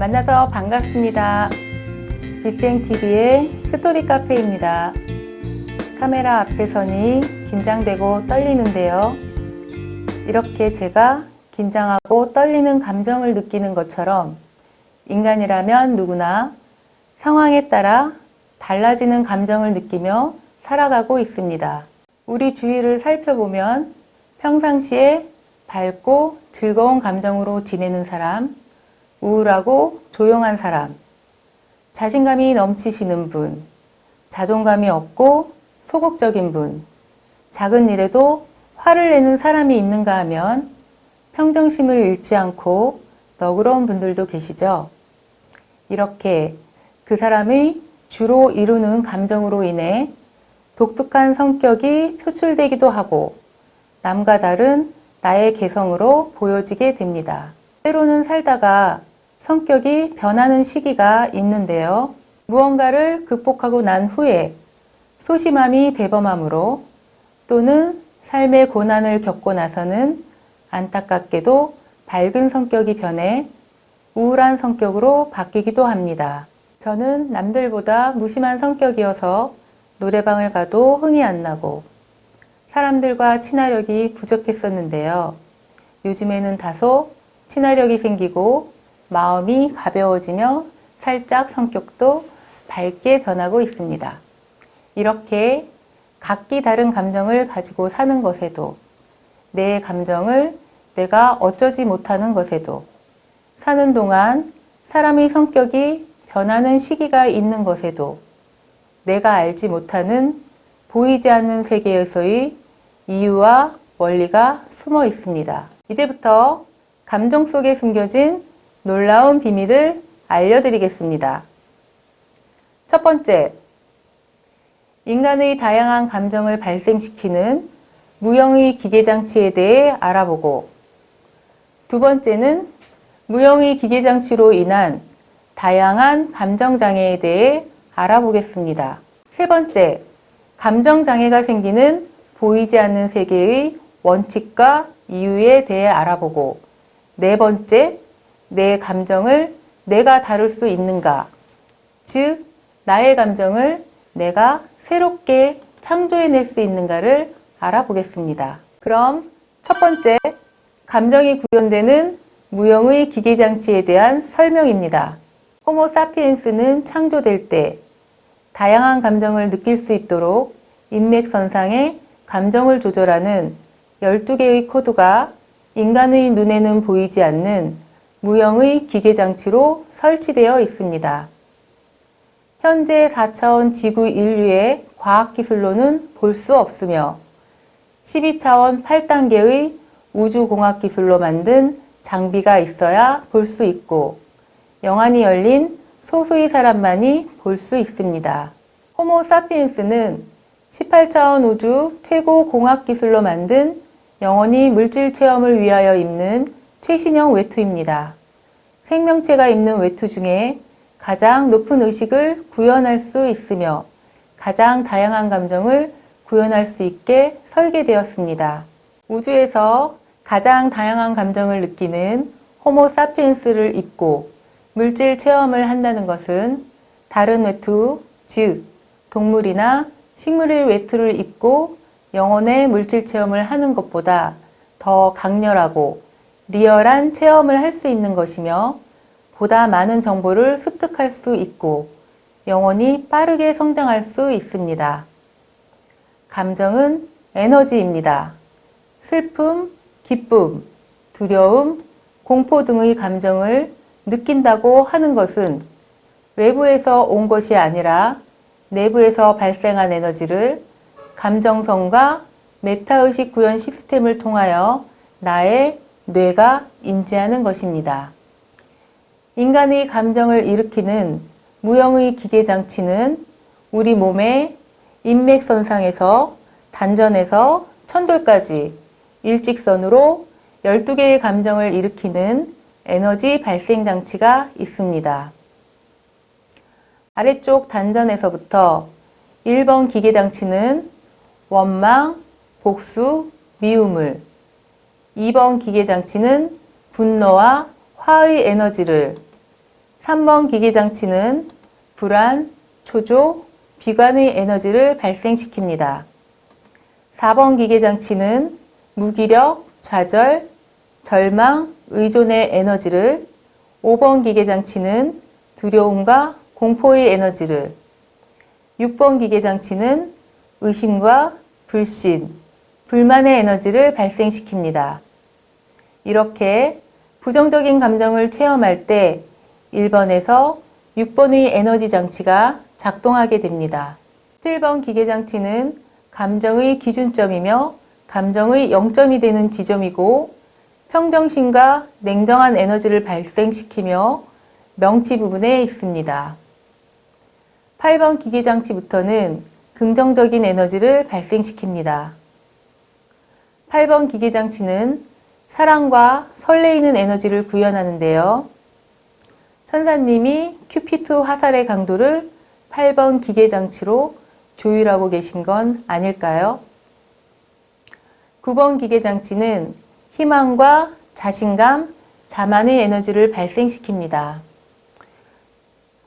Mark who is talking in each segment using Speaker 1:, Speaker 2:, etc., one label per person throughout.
Speaker 1: 만나서 반갑습니다. 빅뱅TV의 스토리 카페입니다. 카메라 앞에 서니 긴장되고 떨리는데요. 이렇게 제가 긴장하고 떨리는 감정을 느끼는 것처럼 인간이라면 누구나 상황에 따라 달라지는 감정을 느끼며 살아가고 있습니다. 우리 주위를 살펴보면 평상시에 밝고 즐거운 감정으로 지내는 사람, 우울하고 조용한 사람, 자신감이 넘치시는 분, 자존감이 없고 소극적인 분, 작은 일에도 화를 내는 사람이 있는가 하면 평정심을 잃지 않고 너그러운 분들도 계시죠. 이렇게 그 사람의 주로 이루는 감정으로 인해 독특한 성격이 표출되기도 하고 남과 다른 나의 개성으로 보여지게 됩니다. 때로는 살다가 성격이 변하는 시기가 있는데요. 무언가를 극복하고 난 후에 소심함이 대범함으로 또는 삶의 고난을 겪고 나서는 안타깝게도 밝은 성격이 변해 우울한 성격으로 바뀌기도 합니다. 저는 남들보다 무심한 성격이어서 노래방을 가도 흥이 안 나고 사람들과 친화력이 부족했었는데요. 요즘에는 다소 친화력이 생기고 마음이 가벼워지며 살짝 성격도 밝게 변하고 있습니다. 이렇게 각기 다른 감정을 가지고 사는 것에도 내 감정을 내가 어쩌지 못하는 것에도 사는 동안 사람의 성격이 변하는 시기가 있는 것에도 내가 알지 못하는 보이지 않는 세계에서의 이유와 원리가 숨어 있습니다. 이제부터 감정 속에 숨겨진 놀라운 비밀을 알려드리겠습니다. 첫 번째, 인간의 다양한 감정을 발생시키는 무형의 기계장치에 대해 알아보고, 두 번째는 무형의 기계장치로 인한 다양한 감정장애에 대해 알아보겠습니다. 세 번째, 감정장애가 생기는 보이지 않는 세계의 원칙과 이유에 대해 알아보고, 네 번째, 내 감정을 내가 다룰 수 있는가? 즉, 나의 감정을 내가 새롭게 창조해낼 수 있는가를 알아보겠습니다. 그럼 첫 번째, 감정이 구현되는 무형의 기계장치에 대한 설명입니다. 호모 사피엔스는 창조될 때 다양한 감정을 느낄 수 있도록 인맥선상에 감정을 조절하는 12개의 코드가 인간의 눈에는 보이지 않는 무형의 기계장치로 설치되어 있습니다. 현재 4차원 지구 인류의 과학기술로는 볼 수 없으며 12차원 8단계의 우주공학기술로 만든 장비가 있어야 볼 수 있고 영안이 열린 소수의 사람만이 볼 수 있습니다. 호모 사피엔스는 18차원 우주 최고 공학 기술로 만든 영원히 물질 체험을 위하여 입는 최신형 외투입니다. 생명체가 입는 외투 중에 가장 높은 의식을 구현할 수 있으며 가장 다양한 감정을 구현할 수 있게 설계되었습니다. 우주에서 가장 다양한 감정을 느끼는 호모 사피엔스를 입고 물질 체험을 한다는 것은 다른 외투, 즉 동물이나 식물의 외투를 입고 영혼의 물질 체험을 하는 것보다 더 강렬하고 리얼한 체험을 할 수 있는 것이며 보다 많은 정보를 습득할 수 있고 영혼이 빠르게 성장할 수 있습니다. 감정은 에너지입니다. 슬픔, 기쁨, 두려움, 공포 등의 감정을 느낀다고 하는 것은 외부에서 온 것이 아니라 내부에서 발생한 에너지를 감정성과 메타의식 구현 시스템을 통하여 나의 뇌가 인지하는 것입니다. 인간의 감정을 일으키는 무형의 기계 장치는 우리 몸의 인맥선상에서 단전에서 천돌까지 일직선으로 12개의 감정을 일으키는 에너지 발생 장치가 있습니다. 아래쪽 단전에서부터 1번 기계 장치는 원망, 복수, 미움을 2번 기계 장치는 분노와 화의 에너지를 3번 기계장치는 불안, 초조, 비관의 에너지를 발생시킵니다. 4번 기계장치는 무기력, 좌절, 절망, 의존의 에너지를 5번 기계장치는 두려움과 공포의 에너지를 6번 기계장치는 의심과 불신, 불만의 에너지를 발생시킵니다. 이렇게 부정적인 감정을 체험할 때 1번에서 6번의 에너지 장치가 작동하게 됩니다. 7번 기계 장치는 감정의 기준점이며 감정의 0점이 되는 지점이고 평정심과 냉정한 에너지를 발생시키며 명치 부분에 있습니다. 8번 기계 장치부터는 긍정적인 에너지를 발생시킵니다. 8번 기계 장치는 사랑과 설레이는 에너지를 구현하는데요. 천사님이 큐피트 화살의 강도를 8번 기계 장치로 조율하고 계신 건 아닐까요? 9번 기계 장치는 희망과 자신감, 자만의 에너지를 발생시킵니다.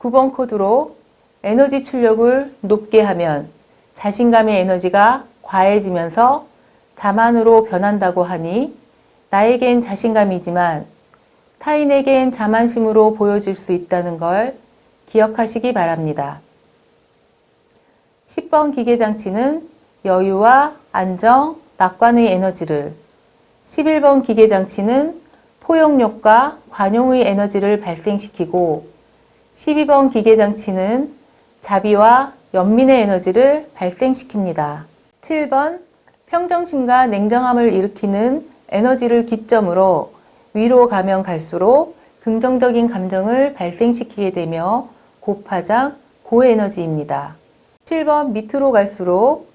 Speaker 1: 9번 코드로 에너지 출력을 높게 하면 자신감의 에너지가 과해지면서 자만으로 변한다고 하니 나에겐 자신감이지만 타인에겐 자만심으로 보여질 수 있다는 걸 기억하시기 바랍니다. 10번 기계장치는 여유와 안정, 낙관의 에너지를 11번 기계장치는 포용력과 관용의 에너지를 발생시키고 12번 기계장치는 자비와 연민의 에너지를 발생시킵니다. 7번 평정심과 냉정함을 일으키는 에너지를 기점으로 위로 가면 갈수록 긍정적인 감정을 발생시키게 되며 고파장, 고에너지입니다. 7번 밑으로 갈수록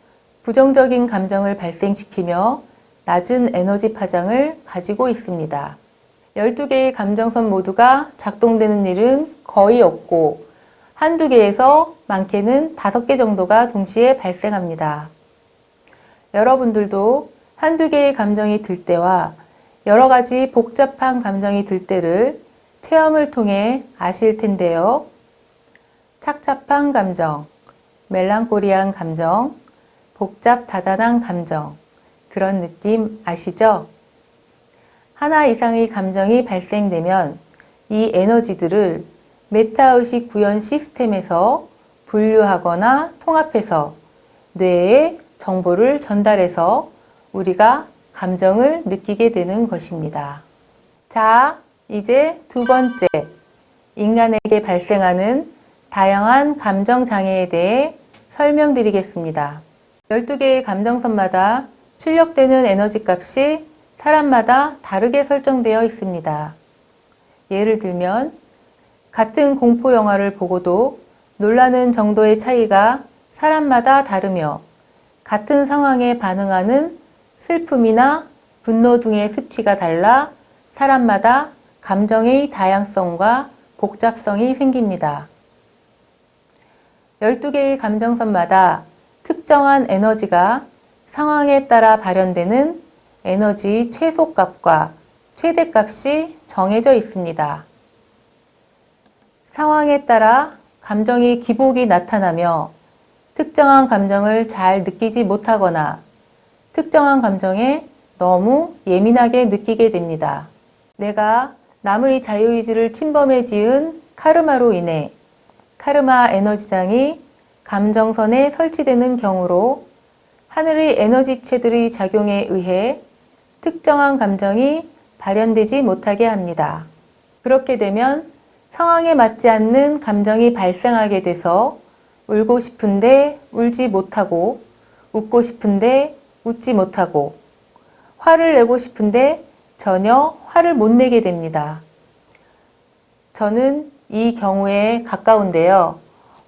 Speaker 1: 부정적인 감정을 발생시키며 낮은 에너지 파장을 가지고 있습니다. 12개의 감정선 모두가 작동되는 일은 거의 없고 한두 개에서 많게는 다섯 개 정도가 동시에 발생합니다. 여러분들도 한두 개의 감정이 들 때와 여러 가지 복잡한 감정이 들 때를 체험을 통해 아실 텐데요. 착잡한 감정, 멜랑코리한 감정, 복잡 다단한 감정, 그런 느낌 아시죠? 하나 이상의 감정이 발생되면 이 에너지들을 메타의식 구현 시스템에서 분류하거나 통합해서 뇌에 정보를 전달해서 우리가 감정을 느끼게 되는 것입니다. 자, 이제 두 번째. 인간에게 발생하는 다양한 감정 장애에 대해 설명드리겠습니다. 12개의 감정선마다 출력되는 에너지 값이 사람마다 다르게 설정되어 있습니다. 예를 들면, 같은 공포 영화를 보고도 놀라는 정도의 차이가 사람마다 다르며 같은 상황에 반응하는 슬픔이나 분노 등의 수치가 달라 사람마다 감정의 다양성과 복잡성이 생깁니다. 12개의 감정선마다 특정한 에너지가 상황에 따라 발현되는 에너지 최소값과 최대값이 정해져 있습니다. 상황에 따라 감정의 기복이 나타나며 특정한 감정을 잘 느끼지 못하거나 특정한 감정에 너무 예민하게 느끼게 됩니다. 내가 남의 자유의지를 침범해 지은 카르마로 인해 카르마 에너지장이 감정선에 설치되는 경우로 하늘의 에너지체들의 작용에 의해 특정한 감정이 발현되지 못하게 합니다. 그렇게 되면 상황에 맞지 않는 감정이 발생하게 돼서 울고 싶은데 울지 못하고 웃고 싶은데 웃지 못하고 화를 내고 싶은데 전혀 화를 못 내게 됩니다. 저는 이 경우에 가까운데요.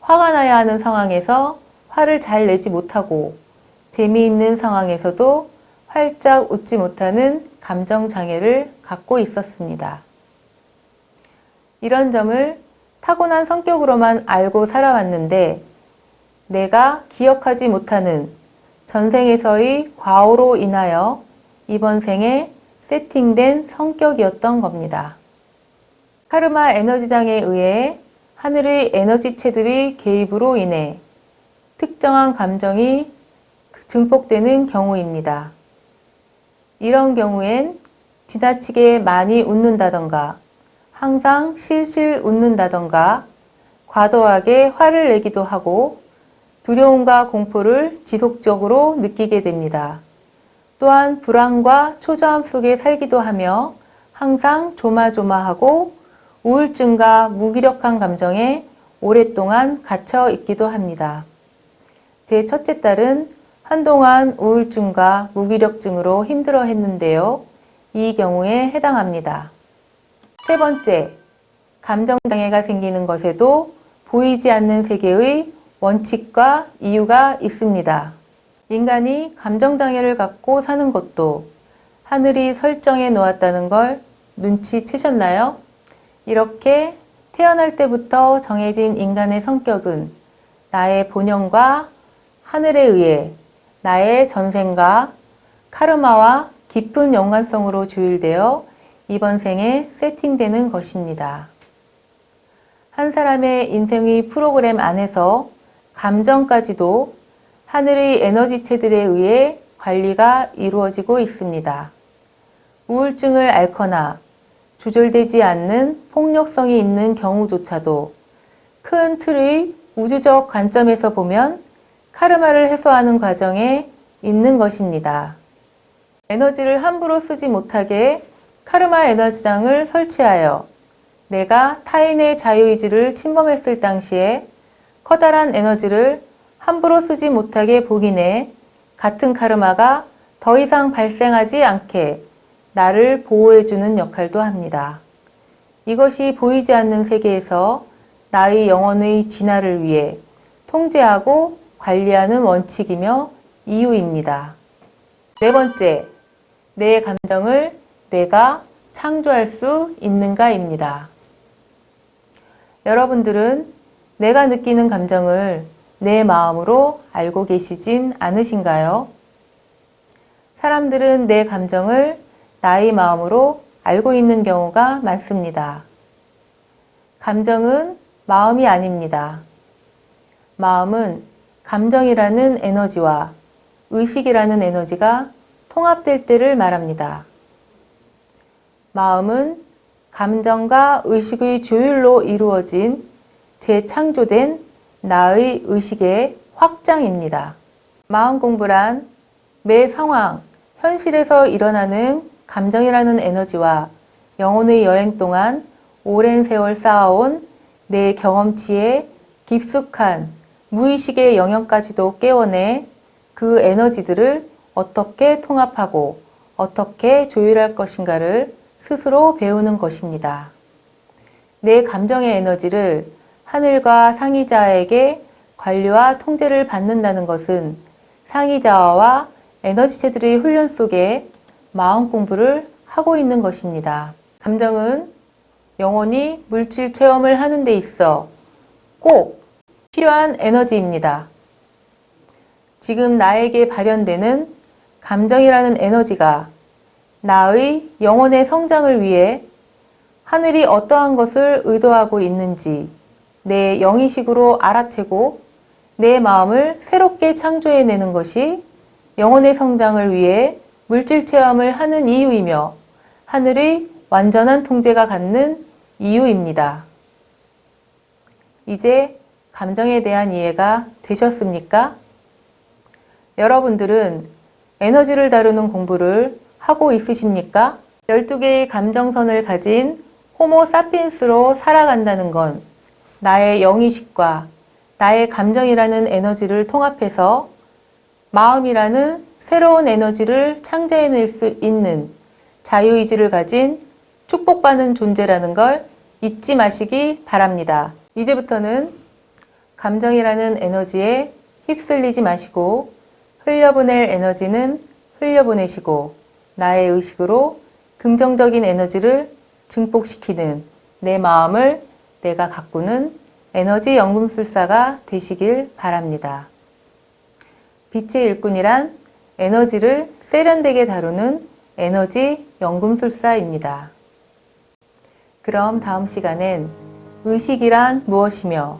Speaker 1: 화가 나야 하는 상황에서 화를 잘 내지 못하고 재미있는 상황에서도 활짝 웃지 못하는 감정 장애를 갖고 있었습니다. 이런 점을 타고난 성격으로만 알고 살아왔는데 내가 기억하지 못하는 전생에서의 과오로 인하여 이번 생에 세팅된 성격이었던 겁니다. 카르마 에너지장에 의해 하늘의 에너지체들의 개입으로 인해 특정한 감정이 증폭되는 경우입니다. 이런 경우엔 지나치게 많이 웃는다던가 항상 실실 웃는다던가 과도하게 화를 내기도 하고 두려움과 공포를 지속적으로 느끼게 됩니다. 또한 불안과 초조함 속에 살기도 하며 항상 조마조마하고 우울증과 무기력한 감정에 오랫동안 갇혀 있기도 합니다. 제 첫째 딸은 한동안 우울증과 무기력증으로 힘들어 했는데요. 이 경우에 해당합니다. 세 번째, 감정장애가 생기는 것에도 보이지 않는 세계의 원칙과 이유가 있습니다. 인간이 감정장애를 갖고 사는 것도 하늘이 설정해 놓았다는 걸 눈치채셨나요? 이렇게 태어날 때부터 정해진 인간의 성격은 나의 본연과 하늘에 의해 나의 전생과 카르마와 깊은 연관성으로 조율되어 이번 생에 세팅되는 것입니다. 한 사람의 인생의 프로그램 안에서 감정까지도 하늘의 에너지체들에 의해 관리가 이루어지고 있습니다. 우울증을 앓거나 조절되지 않는 폭력성이 있는 경우조차도 큰 틀의 우주적 관점에서 보면 카르마를 해소하는 과정에 있는 것입니다. 에너지를 함부로 쓰지 못하게 카르마 에너지장을 설치하여 내가 타인의 자유의지를 침범했을 당시에 커다란 에너지를 함부로 쓰지 못하게 보기내 같은 카르마가 더 이상 발생하지 않게 나를 보호해주는 역할도 합니다. 이것이 보이지 않는 세계에서 나의 영혼의 진화를 위해 통제하고 관리하는 원칙이며 이유입니다. 네 번째, 내 감정을 내가 창조할 수 있는가입니다. 여러분들은 내가 느끼는 감정을 내 마음으로 알고 계시진 않으신가요? 사람들은 내 감정을 나의 마음으로 알고 있는 경우가 많습니다. 감정은 마음이 아닙니다. 마음은 감정이라는 에너지와 의식이라는 에너지가 통합될 때를 말합니다. 마음은 감정과 의식의 조율로 이루어진 재창조된 나의 의식의 확장입니다. 마음 공부란 매 상황, 현실에서 일어나는 감정이라는 에너지와 영혼의 여행 동안 오랜 세월 쌓아온 내 경험치에 깊숙한 무의식의 영역까지도 깨워내 그 에너지들을 어떻게 통합하고 어떻게 조율할 것인가를 스스로 배우는 것입니다. 내 감정의 에너지를 하늘과 상의자에게 관리와 통제를 받는다는 것은 상의자와 에너지체들의 훈련 속에 마음 공부를 하고 있는 것입니다. 감정은 영원히 물질 체험을 하는 데 있어 꼭 필요한 에너지입니다. 지금 나에게 발현되는 감정이라는 에너지가 나의 영혼의 성장을 위해 하늘이 어떠한 것을 의도하고 있는지 내 영의식으로 알아채고 내 마음을 새롭게 창조해내는 것이 영혼의 성장을 위해 물질 체험을 하는 이유이며 하늘의 완전한 통제가 갖는 이유입니다. 이제 감정에 대한 이해가 되셨습니까? 여러분들은 에너지를 다루는 공부를 하고 있으십니까? 12개의 감정선을 가진 호모 사피엔스로 살아간다는 건 나의 영의식과 나의 감정이라는 에너지를 통합해서 마음이라는 새로운 에너지를 창조해낼 수 있는 자유의지를 가진 축복받는 존재라는 걸 잊지 마시기 바랍니다. 이제부터는 감정이라는 에너지에 휩쓸리지 마시고 흘려보낼 에너지는 흘려보내시고 나의 의식으로 긍정적인 에너지를 증폭시키는 내 마음을 내가 가꾸는 에너지 연금술사가 되시길 바랍니다. 빛의 일꾼이란 에너지를 세련되게 다루는 에너지 연금술사입니다. 그럼 다음 시간엔 의식이란 무엇이며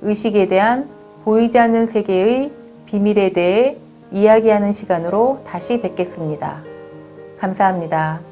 Speaker 1: 의식에 대한 보이지 않는 세계의 비밀에 대해 이야기하는 시간으로 다시 뵙겠습니다. 감사합니다.